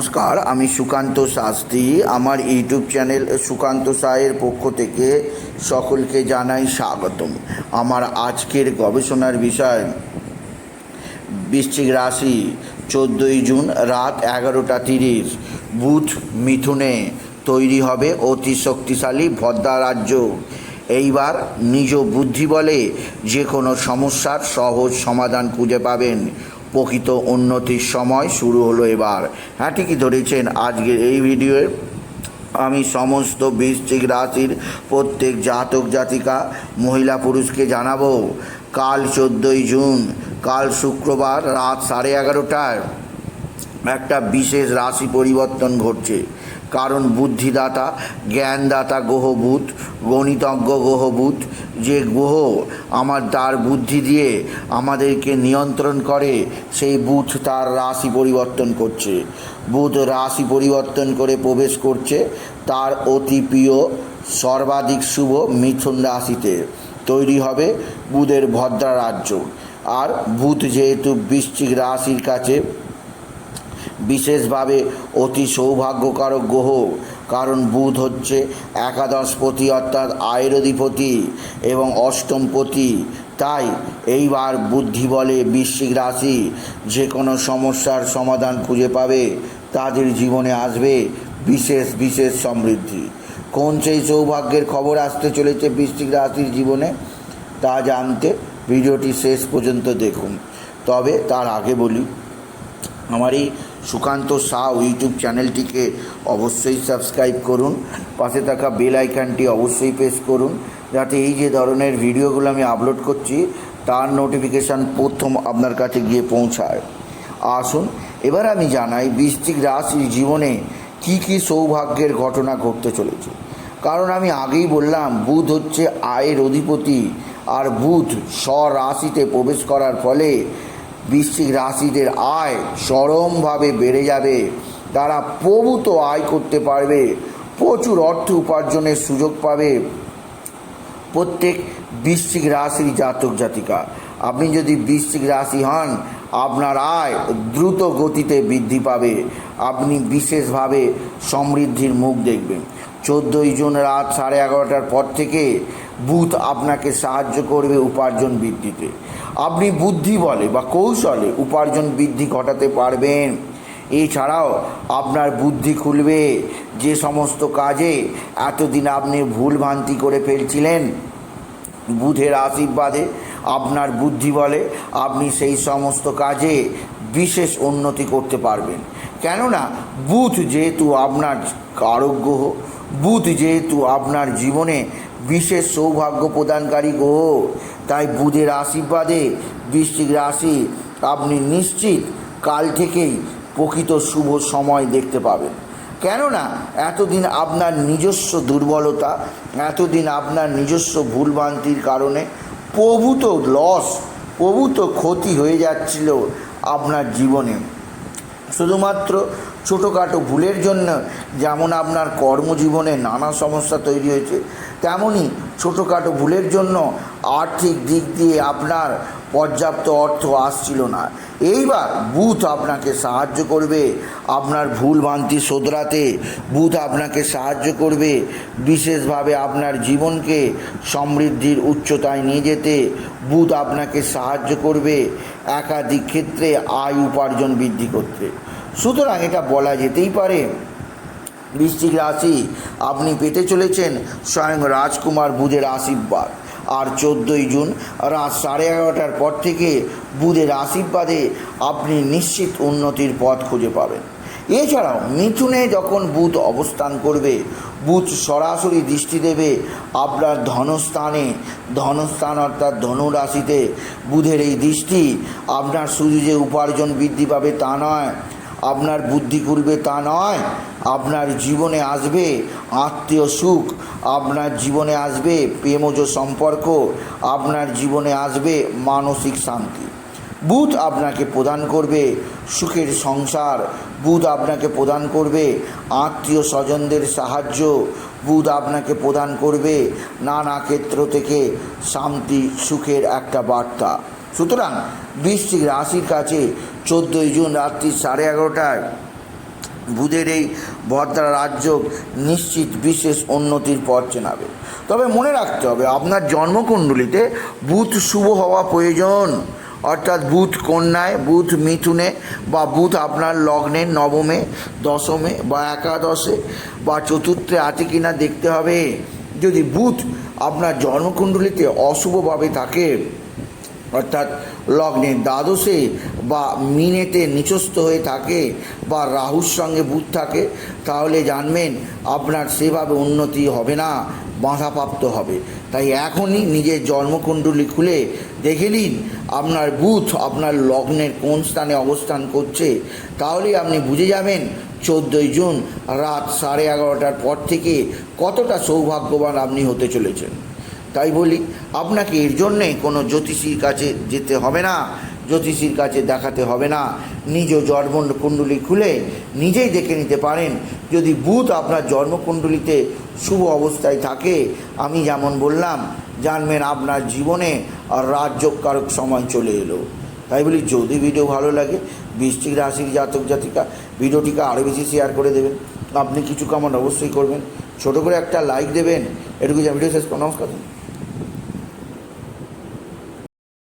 নমস্কার, আমি সুকান্ত শাস্ত্রী। আমার ইউটিউব চ্যানেল সুকান্ত সায়ের পক্ষ থেকে সকলকে জানাই স্বাগতম। আমার আজকের গবেষণার বিষয়, বৃশ্চিক রাশি, চোদ্দোই জুন, রাত এগারোটা তিরিশ। বুধ মিথুনে তৈরি হবে অতি শক্তিশালী ভদ্রা রাজ্য। এইবার নিজ বুদ্ধি বলে যে কোনো সমস্যার সহজ সমাধান খুঁজে পাবেন। প্রকৃত উন্নতির সময় শুরু হলো এবার। হ্যাঁ ঠিকই ধরেছেন, আজকের এই ভিডিওয়ে আমি সমস্ত বৃশ্চিক রাশির প্রত্যেক জাতক জাতিকা, মহিলা পুরুষকে জানাব, কাল চোদ্দোই জুন, কাল শুক্রবার রাত সাড়ে এগারোটায় একটা বিশেষ রাশি পরিবর্তন ঘটছে। কারণ বুদ্ধিদাতা, জ্ঞানদাতা গ্রহ বুধ গণিতজ্ঞ গ্রহ বুধ যে গ্রহ আমার তার বুদ্ধি দিয়ে আমাদেরকে নিয়ন্ত্রণ করে, সেই বুধ তার রাশি পরিবর্তন করছে। বুধ রাশি পরিবর্তন করে প্রবেশ করছে তার অতি প্রিয়, সর্বাধিক শুভ মিথুন রাশিতে। তৈরি হবে বুধের ভদ্রা রাজ্য। আর বুধ যেহেতু বৃশ্চিক রাশির কাছে বিশেষভাবে অতি সৌভাগ্যকারক গ্রহ, কারণ বুধ হচ্ছে একাদশপতি অর্থাৎ আয়ের অধিপতি এবং অষ্টমপতি তাই এইবার বুদ্ধি বলে বৃশ্চিক রাশি যে কোনো সমস্যার সমাধান খুঁজে পাবে, তাদের জীবনে আসবে বিশেষ বিশেষ সমৃদ্ধি। কোন সেই সৌভাগ্যের খবর আসতে চলেছে বৃশ্চিক রাশির জীবনে, তা জানতে ভিডিওটি শেষ পর্যন্ত দেখুন। তবে তার আগে বলি, আমার এই সুকান্ত সাউ ইউটিউব চ্যানেলটিকে অবশ্যই সাবস্ক্রাইব করুন। পাশে থাকা বেল আইকনটি অবশ্যই প্রেস করুন, যাতে এই যে ধরনের ভিডিওগুলো আমি আপলোড করছি, তার নোটিফিকেশান প্রথম আপনার কাছে গিয়ে পৌঁছায়। আসুন, এবার আমি জানাই বৃষ্টিক রাশির জীবনে কি কি সৌভাগ্যের ঘটনা ঘটতে চলেছে। কারণ আমি আগেই বললাম, বুধ হচ্ছে আয়ের অধিপতি আর বুধ স্বরাশিতে প্রবেশ করার ফলে বৃশ্চিক রাশিদের আয় চরমভাবে বেড়ে যাবে। তারা প্রভূত আয় করতে পারবে। প্রচুর অর্থ উপার্জনের সুযোগ পাবে। প্রত্যেক বৃশ্চিক রাশির জাতক, জাতিকা, আপনি যদি বৃশ্চিক রাশি হন, আপনার আয় দ্রুত গতিতে বৃদ্ধি পাবে। আপনি বিশেষভাবে সমৃদ্ধির মুখ দেখবেন। চোদ্দোই জুন রাত সাড়ে এগারোটার পর থেকে বুথ আপনাকে সাহায্য করবে উপার্জন বৃদ্ধিতে। আপনি বুদ্ধি বলে বা কৌশলে উপার্জন বৃদ্ধি ঘটাতে পারবেন। এছাড়াও আপনার বুদ্ধি খুলবে। যে সমস্ত কাজে এতদিন আপনি ভুল ভ্রান্তি করে ফেলছিলেন বুধের আশীর্বাদে আপনার বুদ্ধি বলে আপনি সেই সমস্ত কাজে বিশেষ উন্নতি করতে পারবেন। কেননা বুধ যেহেতু আপনার গ্রহ বুধ যেহেতু আপনার জীবনে বিশেষ সৌভাগ্য প্রদানকারী গ্রহ তাই বুধের আশীর্বাদে বৃশ্চিক রাশি আপনি নিশ্চিত কাল থেকেই প্রকৃত শুভ সময় দেখতে পাবেন। কেননা এতদিন আপনার নিজস্ব দুর্বলতা, এতদিন আপনার নিজস্ব ভুলভ্রান্তির কারণে প্রভূত লস প্রভূত ক্ষতি হয়ে যাচ্ছিল আপনার জীবনে। শুধুমাত্র ছোটোখাটো ভুলের জন্য যেমন আপনার কর্মজীবনে নানা সমস্যা তৈরি হয়েছে তেমনই ছোটোখাটো ভুলের জন্য আর্থিক দিক দিয়ে আপনার পর্যাপ্ত অর্থ আসছিল না। এইবার বুথ আপনাকে সাহায্য করবে, আপনার ভুল ভ্রান্তি শোধরাতে বুথ আপনাকে সাহায্য করবে, বিশেষভাবে আপনার জীবনকে সমৃদ্ধির উচ্চতায় নিয়ে যেতে বুথ আপনাকে সাহায্য করবে, একাধিক ক্ষেত্রে আয় উপার্জন বৃদ্ধি করতে। সুতরাং এটা বলা যেতেই পারে, বৃশ্চিক রাশি আপনি পেতে চলেছেন স্বয়ং রাজকুমার বুধের আশীর্বাদ। আর চোদ্দোই জুন রাত সাড়ে এগারোটার পর থেকে বুধের আশীর্বাদে আপনি নিশ্চিত উন্নতির পথ খুঁজে পাবেন। এছাড়াও মিথুনে যখন বুধ অবস্থান করবে, বুধ সরাসরি দৃষ্টি দেবে আপনার ধনস্থানে। ধনস্থান অর্থাৎ ধনু রাশিতে বুধের এই দৃষ্টি আপনার শুধু যে উপার্জন বৃদ্ধি পাবে তা নয়। আপনার বুদ্ধি করবে তা নয়। আপনার জীবনে আসবে আত্মীয় সুখ। আপনার জীবনে আসবে প্রেমজ সম্পর্ক। আপনার জীবনে আসবে মানসিক শান্তি। বুধ আপনাকে প্রদান করবে সুখের সংসার। বুধ আপনাকে প্রদান করবে আত্মীয় স্বজনদের সাহায্য। বুধ আপনাকে প্রদান করবে নানা ক্ষেত্র থেকে শান্তি, সুখের একটা বার্তা। সুতরাং বৃশ্চিক রাশির কাছে চোদ্দোই জুন রাত্রি সাড়ে এগারোটায় বুধের এই ভদ্রা রাজ্য নিশ্চিত বিশেষ উন্নতির পথ চেনাবে। তবে মনে রাখতে হবে, আপনার জন্মকুণ্ডলিতে বুধ শুভ হওয়া প্রয়োজন। অর্থাৎ বুধ কন্যায়, বুধ মিথুনে বা বুধ আপনার লগ্নে নবমে, দশমে বা একাদশে বা চতুর্থে আছে কিনা দেখতে হবে। যদি বুধ আপনার জন্মকুণ্ডলিতে অশুভভাবে থাকে অর্থাৎ লগ্নের দ্বাদশে বা মিনেতে নিচস্থ হয়ে থাকে বা রাহুর সঙ্গে বুধ থাকে, তাহলে জানবেন আপনার সেভাবে উন্নতি হবে না, বাধাপ্রাপ্ত হবে। তাই এখনই নিজের জন্মকুণ্ডলী খুলে দেখে নিন আপনার বুথ আপনার লগ্নের কোন স্থানে অবস্থান করছে। তাহলেই আপনি বুঝে যাবেন চোদ্দোই জুন রাত সাড়ে এগারোটার পর থেকে কতটা সৌভাগ্যবান আপনি হতে চলেছেন। তাই বলি, আপনাকে এর জন্যে কোনো জ্যোতিষীর কাছে যেতে হবে না, জ্যোতিষীর কাছে দেখাতে হবে না। নিজ জন্মকুণ্ডলী খুলে নিজেই দেখে নিতে পারেন। যদি বুধ আপনার জন্মকুণ্ডলিতে শুভ অবস্থায় থাকে, আমি যেমন বললাম, জানবেন আপনার জীবনে আর রাজ্যকারক সময় চলে এলো। তাই বলি, যদি ভিডিও ভালো লাগে বৃষ্টিক রাশির জাতক জাতিকা, ভিডিওটিকে আরও বেশি শেয়ার করে দেবেন। আপনি কিছু কামান অবশ্যই করবেন। ছোট করে একটা লাইক দেবেন। এটুকু যা ভিডিও শেষ করো। নমস্কার।